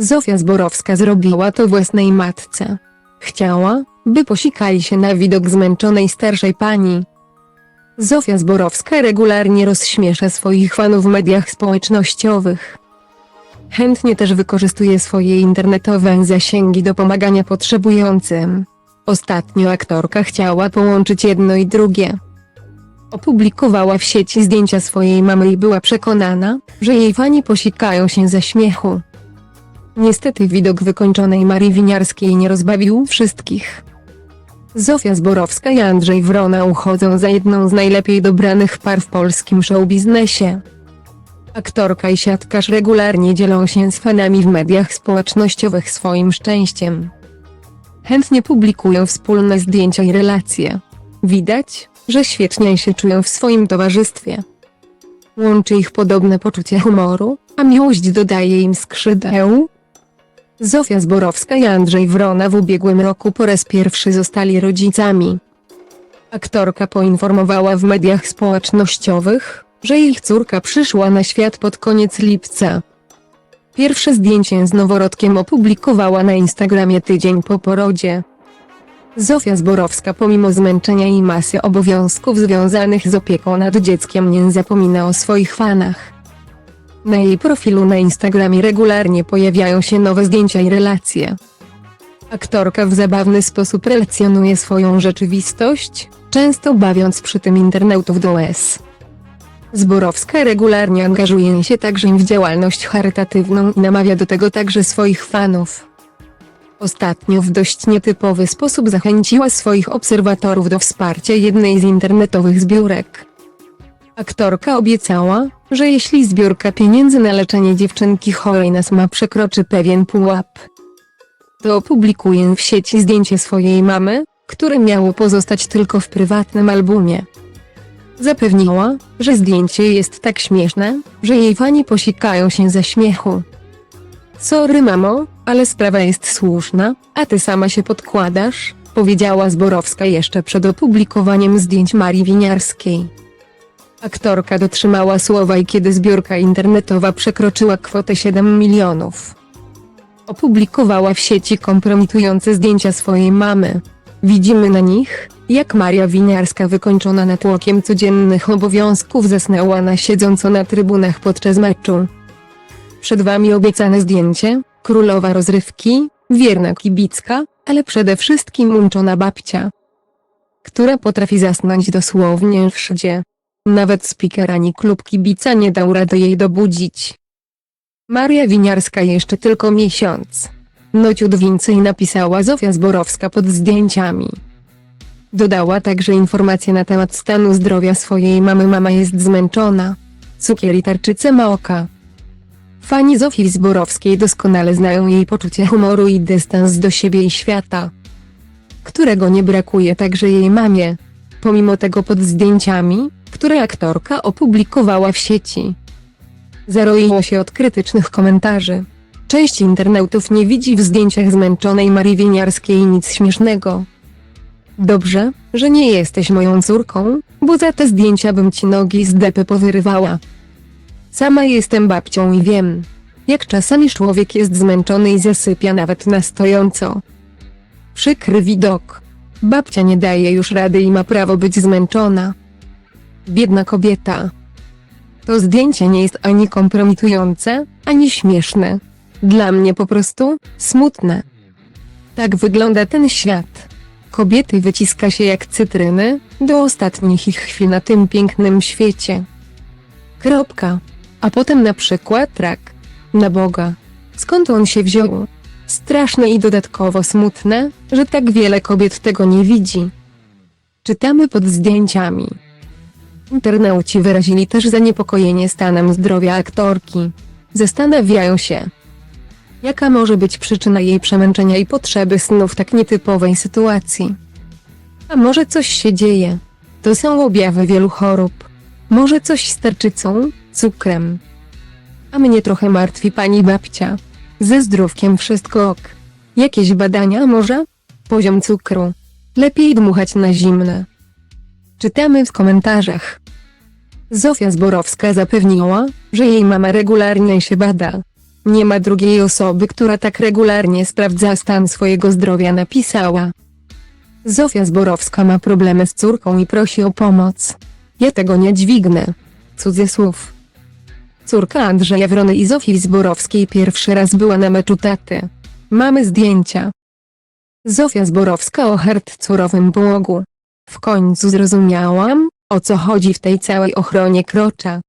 Zofia Zborowska zrobiła to własnej matce. Chciała, by posikali się na widok zmęczonej starszej pani. Zofia Zborowska regularnie rozśmiesza swoich fanów w mediach społecznościowych. Chętnie też wykorzystuje swoje internetowe zasięgi do pomagania potrzebującym. Ostatnio aktorka chciała połączyć jedno i drugie. Opublikowała w sieci zdjęcia swojej mamy i była przekonana, że jej fani posikają się ze śmiechu. Niestety widok wykończonej Marii Winiarskiej nie rozbawił wszystkich. Zofia Zborowska i Andrzej Wrona uchodzą za jedną z najlepiej dobranych par w polskim showbiznesie. Aktorka i siatkarz regularnie dzielą się z fanami w mediach społecznościowych swoim szczęściem. Chętnie publikują wspólne zdjęcia i relacje. Widać, że świetnie się czują w swoim towarzystwie. Łączy ich podobne poczucie humoru, a miłość dodaje im skrzydeł. Zofia Zborowska i Andrzej Wrona w ubiegłym roku po raz pierwszy zostali rodzicami. Aktorka poinformowała w mediach społecznościowych, że ich córka przyszła na świat pod koniec lipca. Pierwsze zdjęcie z noworodkiem opublikowała na Instagramie tydzień po porodzie. Zofia Zborowska pomimo zmęczenia i masy obowiązków związanych z opieką nad dzieckiem nie zapomina o swoich fanach. Na jej profilu na Instagramie regularnie pojawiają się nowe zdjęcia i relacje. Aktorka w zabawny sposób relacjonuje swoją rzeczywistość, często bawiąc przy tym internautów do łez. Zborowska regularnie angażuje się także w działalność charytatywną i namawia do tego także swoich fanów. Ostatnio w dość nietypowy sposób zachęciła swoich obserwatorów do wsparcia jednej z internetowych zbiórek. Aktorka obiecała, że jeśli zbiórka pieniędzy na leczenie dziewczynki chorej na SMA przekroczy pewien pułap, to opublikuje w sieci zdjęcie swojej mamy, które miało pozostać tylko w prywatnym albumie. Zapewniła, że zdjęcie jest tak śmieszne, że jej fani posikają się ze śmiechu. Sorry mamo, ale sprawa jest słuszna, a ty sama się podkładasz, powiedziała Zborowska jeszcze przed opublikowaniem zdjęć Marii Winiarskiej. Aktorka dotrzymała słowa i kiedy zbiórka internetowa przekroczyła kwotę 7 milionów. Opublikowała w sieci kompromitujące zdjęcia swojej mamy. Widzimy na nich, jak Maria Winiarska wykończona natłokiem codziennych obowiązków zasnęła na siedząco na trybunach podczas meczu. Przed wami obiecane zdjęcie, królowa rozrywki, wierna kibicka, ale przede wszystkim łączona babcia, która potrafi zasnąć dosłownie wszędzie. Nawet speaker ani klub kibica nie dał rady jej dobudzić. Maria Winiarska jeszcze tylko miesiąc. No ciut więcej napisała Zofia Zborowska pod zdjęciami. Dodała także informacje na temat stanu zdrowia swojej mamy. Mama jest zmęczona. Cukier i tarczycę ma oka. Fani Zofii Zborowskiej doskonale znają jej poczucie humoru i dystans do siebie i świata, którego nie brakuje także jej mamie. Pomimo tego pod zdjęciami, które aktorka opublikowała w sieci, zaroiło się od krytycznych komentarzy. Część internautów nie widzi w zdjęciach zmęczonej Marii Winiarskiej nic śmiesznego. Dobrze, że nie jesteś moją córką, bo za te zdjęcia bym ci nogi z depy powyrywała. Sama jestem babcią i wiem, jak czasami człowiek jest zmęczony i zasypia nawet na stojąco. Przykry widok. Babcia nie daje już rady i ma prawo być zmęczona. Biedna kobieta. To zdjęcie nie jest ani kompromitujące, ani śmieszne. Dla mnie po prostu smutne. Tak wygląda ten świat. Kobiety wyciska się jak cytryny, do ostatnich ich chwil na tym pięknym świecie. Kropka. A potem na przykład rak. Na Boga. Skąd on się wziął? Straszne i dodatkowo smutne, że tak wiele kobiet tego nie widzi. Czytamy pod zdjęciami. Internauci wyrazili też zaniepokojenie stanem zdrowia aktorki. Zastanawiają się, jaka może być przyczyna jej przemęczenia i potrzeby snu w tak nietypowej sytuacji. A może coś się dzieje? To są objawy wielu chorób. Może coś z tarczycą, cukrem. A mnie trochę martwi pani babcia. Ze zdrówkiem wszystko ok. Jakieś badania może? Poziom cukru. Lepiej dmuchać na zimne. Czytamy w komentarzach. Zofia Zborowska zapewniła, że jej mama regularnie się bada. Nie ma drugiej osoby, która tak regularnie sprawdza stan swojego zdrowia napisała. Zofia Zborowska ma problemy z córką i prosi o pomoc. Ja tego nie dźwignę. Cudzysłów. Córka Andrzeja Wrony i Zofii Zborowskiej pierwszy raz była na meczu taty. Mamy zdjęcia. Zofia Zborowska o hardcorowym błogu. W końcu zrozumiałam, o co chodzi w tej całej ochronie krocza.